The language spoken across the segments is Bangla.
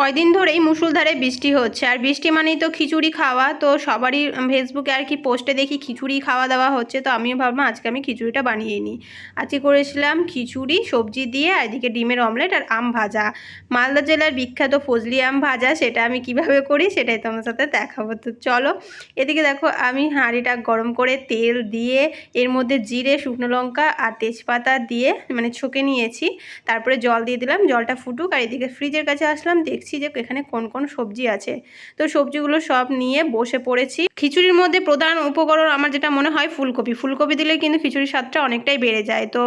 কয়দিন ধরেই মুষলধারে বৃষ্টি হচ্ছে। আর বৃষ্টি মানেই তো খিচুড়ি খাওয়া। তো সবারই ফেসবুকে আর কি পোস্টে দেখি খিচুড়ি খাওয়া দাওয়া হচ্ছে। তো আমিও ভাবলাম আজকে আমি খিচুড়িটা বানিয়ে নিই। আজকে করেছিলাম খিচুড়ি, সবজি দিয়ে, আর এদিকে ডিমের অমলেট আর আম ভাজা। মালদা জেলার বিখ্যাত ফজলি আম ভাজা, সেটা আমি কীভাবে করি সেটাই তোমার সাথে দেখাবো। তো চলো, এদিকে দেখো আমি হাঁড়িটা গরম করে তেল দিয়ে, এর মধ্যে জিরে, শুকনো লঙ্কা আর তেজপাতা দিয়ে মানে ছকে নিয়েছি। তারপরে জল দিয়ে দিলাম, জলটা ফুটুক, আর এদিকে ফ্রিজের কাছে আসলাম, দেখছি যে এখানে কোন কোন সবজি আছে। তো সবজিগুলো সব নিয়ে বসে পড়েছি। খিচুড়ির মধ্যে প্রধান উপকরণ আমার যেটা মনে হয় ফুলকপি। ফুলকপি দিলে কিন্তু খিচুড়ির স্বাদটা অনেকটাই বেড়ে যায়। তো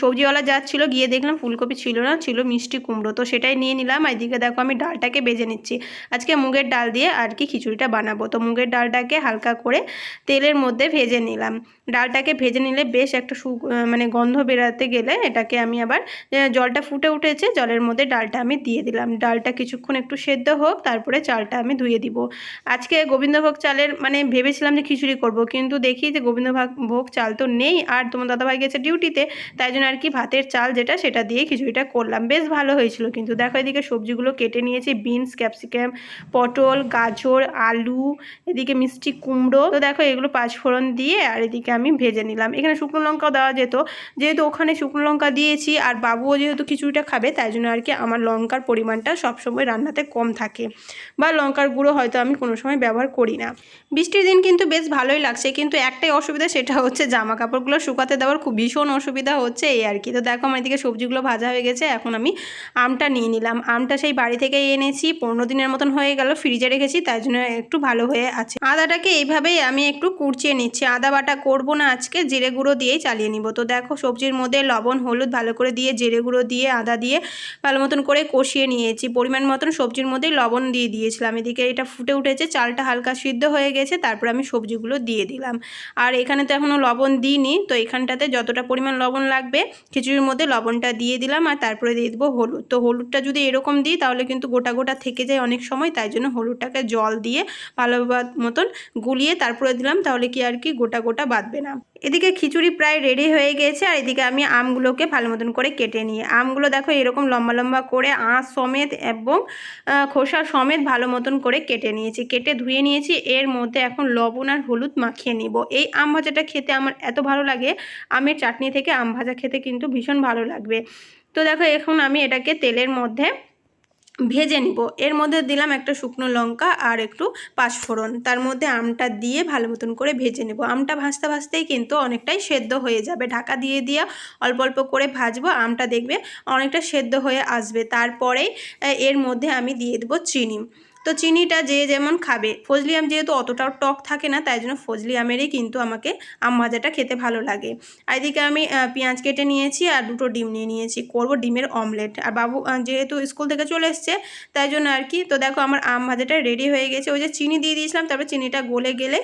সবজিওয়ালা যাচ্ছিল গিয়ে দেখলাম ফুলকপি ছিল না, ছিল মিষ্টি কুমড়ো। তো সেটাই নিয়ে নিলাম। এদিকে দেখো আমি ডালটাকে বেজে নিচ্ছি। আজকে মুগের ডাল দিয়ে আর কি খিচুড়িটা বানাবো। তো মুগের ডালটাকে হালকা করে তেলের মধ্যে ভেজে নিলাম। ডালটাকে ভেজে নিলে বেশ একটা সু মানে গন্ধ বেরাতে গেলে এটাকে আমি আবার জলটা ফুটে উঠেছে। জলের মধ্যে ডালটা আমি দিয়ে দিলাম। ডালটা কিছুক্ষণ একটু সেদ্ধ হোক, তারপরে চালটা আমি ধুয়ে দিব। আজকে গোবিন্দভোগ চালের মানে ভেবেছিলাম যে খিচুড়ি করব, কিন্তু দেখি যে গোবিন্দভোগ, ভোগ চাল তো নেই, আর তোমার দাদাভাই গেছে ডিউটিতে তাই জন্য আর কি ভাতের চাল যেটা সেটা দিয়ে খিচুড়িটা করলাম। বেশ ভালো হয়েছিল কিন্তু। দেখো এদিকে সবজিগুলো কেটে নিয়েছি বিনস ক্যাপসিকাম পটল, গাজর, আলু, এদিকে মিষ্টি কুমড়ো। তো দেখো এগুলো পাঁচফোড়ন দিয়ে আর এদিকে আমি ভেজে নিলাম। এখানে শুকনো লঙ্কাও দেওয়া যেত, যেহেতু ওখানে শুকনো লঙ্কা দিয়েছি, আর বাবুও যেহেতু খিচুড়িটা খাবে, তাই জন্য আর কি আমার লঙ্কার পরিমাণটা সবসময় রান্নাতে কম থাকে। বা লঙ্কার গুঁড়ো হয়তো আমি কোনো সময় ব্যবহার করি না। বৃষ্টির দিন কিন্তু বেশ ভালোই লাগছে, কিন্তু একটাই অসুবিধা সেটা হচ্ছে জামা কাপড়গুলো শুকাতে দেওয়ার খুব ভীষণ অসুবিধা হচ্ছে এই আর কি। তো দেখো আমার এদিকে সবজিগুলো ভাজা হয়ে গেছে, এখন আমি আমটা নিয়ে নিলাম। আমটা সেই বাড়ি থেকে এনেছি, পনেরো দিনের মতন হয়ে গেল, ফ্রিজে রেখেছি, তাই জন্য একটু ভালো হয়ে আছে। আদাটাকে এইভাবেই আমি একটু কুড়চিয়ে নিচ্ছি, আদা বাটা করব না আজকে, জিরে গুঁড়ো দিয়েই চালিয়ে নিব। তো দেখো সবজির মধ্যে লবণ, হলুদ ভালো করে দিয়ে জিরে গুঁড়ো দিয়ে, আদা দিয়ে ভালো মতন করে কষিয়ে নিয়েছি। পরিমাণ মতন সবজির মধ্যেই লবণ দিয়ে দিয়েছিলাম, এদিকে এটা ফুটে উঠেছে, চালটা হালকা সিদ্ধ হয়ে গেছে তারপর আমি সবজিগুলো দিয়ে দিলাম। আর এখানে তো এখনও লবণ দিইনি, তো এখানটাতে যতটা পরিমাণ লবণ লাগবে, খিচুড়ির মধ্যে লবণটা দিয়ে দিলাম আর তারপরে দিয়ে দেবো হলুদ। তো হলুদটা যদি এরকম দিই, তাহলে কিন্তু গোটা গোটা থেকে যায় অনেক সময়, তাই জন্য হলুদটাকে জল দিয়ে ভালো মতন গুলিয়ে তারপরে দিলাম, তাহলে কি আর কি গোটা গোটা বাঁধবে না। এদিকে খিচুড়ি প্রায় রেডি হয়ে গেছে, আর এদিকে আমি আমগুলোকে ভালো মতন করে কেটে নিয়ে, আমগুলো দেখো এরকম লম্বা লম্বা করে আঁশ সমেত এবং খোসা সমেত ভালো মতন করে কেটে নিয়েছি। কেটে ধুয়ে নিয়েছি, এর মধ্যে এখন লবণ আর হলুদ মাখিয়ে নিব। এই আম ভাজাটা খেতে আমার এত ভালো লাগে, আমের চাটনি থেকে আম ভাজা খেতে কিন্তু ভীষণ ভালো লাগবে। তো দেখো, এখন আমি এটাকে তেলের মধ্যে ভেজে নিব। এর মধ্যে দিলাম একটা শুকনো লঙ্কা আর একটু পাঁচফোড়ন। তার মধ্যে আমটা দিয়ে ভালো মতন করে ভেজে নেব। আমটা ভাজতে ভাজতেই কিন্তু অনেকটাই সেদ্ধ হয়ে যাবে। ঢাকা দিয়ে দিয়ে অল্প অল্প করে ভাজবো, আমটা দেখবে অনেকটা সেদ্ধ হয়ে আসবে। তারপরেই এর মধ্যে আমি দিয়ে দেবো চিনি। তো চিনিটা যে যেমন খাবে। ফজলি আম যেহেতু অতটাও টক থাকে না, তাই জন্য ফজলি আমেরই কিন্তু আমাকে আম ভাজাটা খেতে ভালো লাগে। এদিকে আমি পেঁয়াজ কেটে নিয়েছি আর দুটো ডিম নিয়ে নিয়েছি। করব ডিমের অমলেট। আর বাবু যেহেতু স্কুল থেকে চলে এসছে, তাই জন্য আর কি, তো দেখো আমার আম ভাজাটা রেডি হয়ে গেছে। ওই যে চিনি দিয়ে দিয়েছিলাম, তারপর চিনিটা গলে গেলে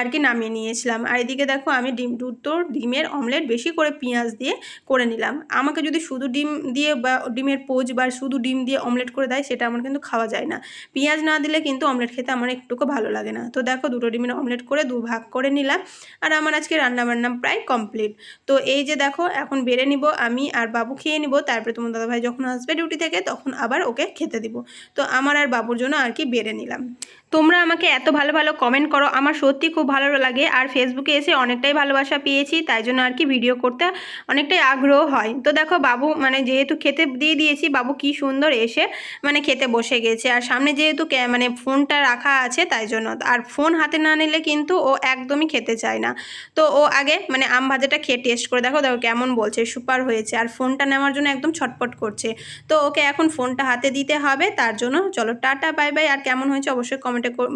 আর কি নামিয়ে নিয়েছিলাম। আর এদিকে দেখো আমি ডিম, দুটো ডিমের অমলেট বেশি করে পেঁয়াজ দিয়ে করে নিলাম। আমাকে যদি শুধু ডিম দিয়ে বা ডিমের পোজ বা শুধু ডিম দিয়ে অমলেট করে দেয়, সেটা আমার কিন্তু খাওয়া যায় না। পেঁয়াজ না দিলে কিন্তু অমলেট খেতে আমার একটুকু ভালো লাগে না। তো দেখো দুটো ডিমের অমলেট করে দু ভাগ করে নিলাম আর আমার আজকে রান্নাবান্না প্রায় কমপ্লিট। তো এই যে দেখো এখন বেড়ে নিব আমি আর বাবু খেয়ে নিব, তারপরে তোমার দাদাভাই যখন আসবে ডিউটি থেকে তখন আবার ওকে খেতে দিব। তো আমার আর বাবুর জন্য আর কি বেড়ে নিলাম। তোমরা আমাকে এত ভালো ভালো কমেন্ট করো, আমার সত্যি খুব ভালো লাগে। আর ফেসবুকে এসে অনেকটাই ভালোবাসা পেয়েছি, তাই জন্য আর কি ভিডিও করতে অনেকটাই আগ্রহ হয়। তো দেখো বাবু মানে যেহেতু খেতে দিয়ে দিয়েছি, বাবু কি সুন্দর এসে মানে খেতে বসে গেছে। আর সামনে যেহেতু মানে ফোনটা রাখা আছে, তাই জন্য। আর ফোন হাতে না নিলে কিন্তু ও একদমই খেতে চায় না। তো ও আগে মানে আম ভাজাটা খেয়ে টেস্ট করে দেখো দেখো কেমন বলছে, সুপার হয়েছে। আর ফোনটা নেওয়ার জন্য একদম ছটপট করছে। তো ওকে এখন ফোনটা হাতে দিতে হবে, তার জন্য চলো টাটা বাই বাই আর কেমন হয়েছে অবশ্যই কমেন্টে বল